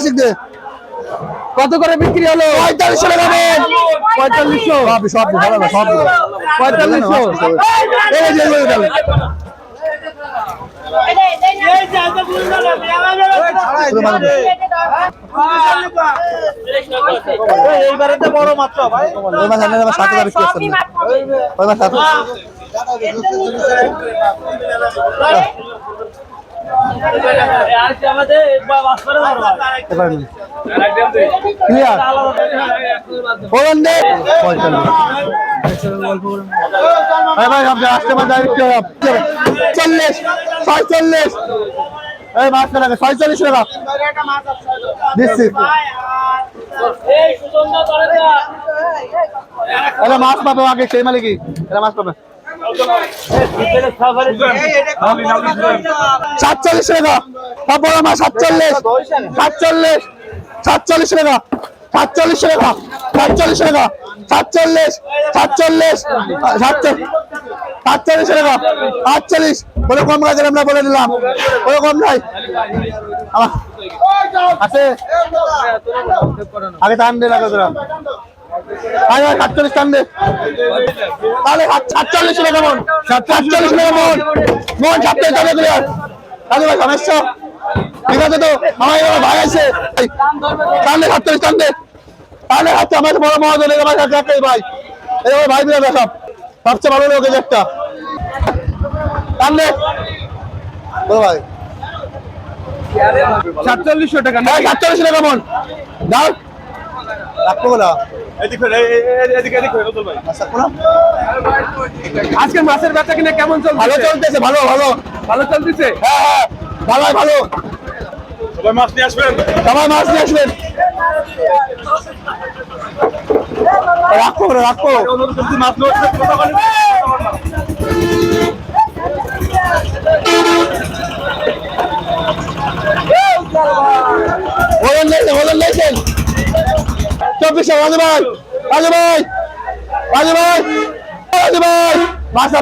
শিখতে কত করে বিক্রি হলো পঁয়তাল্লিশশো টাকা মন পঁয়তাল্লিশশো সব সব সব পঁয়তাল্লিশশো এই যে এই যে তাহলে এইবারে তো বড় মাত্র ভাই ওই মাছ আনলে আমার সাত হাজার বিক্রি করছেন ওই মাছ সাত চল্লিশ ছয়চল্লিশ এই মাছ টাকা টাকা দিচ্ছি মাছ পাবে আগে, সেই মালিকই। এটা মাছ পাবে। সাতচল্লিশ টাকা। বড় মাছ সাতচল্লিশ। সাতচল্লিশ। সাতচল্লিশ টাকা। সাতচল্লিশ টাকা। সাতচল্লিশ টাকা। সাতচল্লিশ। সাতচল্লিশ। সাতচল্লিশ। সাতচল্লিশ টাকা। আটচল্লিশ। কোনো কম কাজের আমরা বলে দিলাম। কোনো কম নাই। আগে টান দে লাগে আগে সাতচল্লিশ টান তাহলে সাতচল্লিশ টাকা মন। সাতচল্লিশ টাকা মন। সাতচল্লিশ টাকা ক্লিয়ার তাহলে ভাই সমস্যা ঠিক আছে তো? আমার এবার ভাই আছে। এই, সাতচল্লিশ টান তাহলে হাতে আমার বড় মহাজন আমার কাছে ভাই। এই ভাই বিরাট সব সবচেয়ে ভালো লোক একটা ভাই। সাতচল্লিশশো টাকা। সাতচল্লিশ টাকা মন। দাও। আজকে মাছের বেচা কিনা কেমন চলছে? ভালো চলতেছে ভালো ভালো। ভালো চলতেছে? হ্যাঁ হ্যাঁ ভালো ভালো। সবাই মাছ নিয়ে আসবেন? সবাই মাছ নিয়ে আসবেন। রাখব না রাখব অনুরোধ করছি মাছ নিয়ে চব্বিশশো রাজু ভাই রাজু ভাই রাজু ভাই রাজু ভাই। মাছ না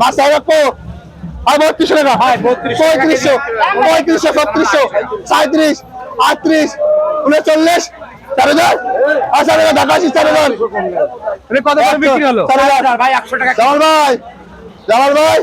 মাছ রাখব আর বত্রিশশো টাকা। পঁয়ত্রিশশো পঁয়ত্রিশশো ছত্রিশশো সাঁত্রিশ আটত্রিশ উনচল্লিশ চার হাজার। আর চার হাজার ঢাকা আসিস চার হাজার। কত করে বিক্রি হলো? চার হাজার ভাই একশো টাকা জামাল ভাই জামাল ভাই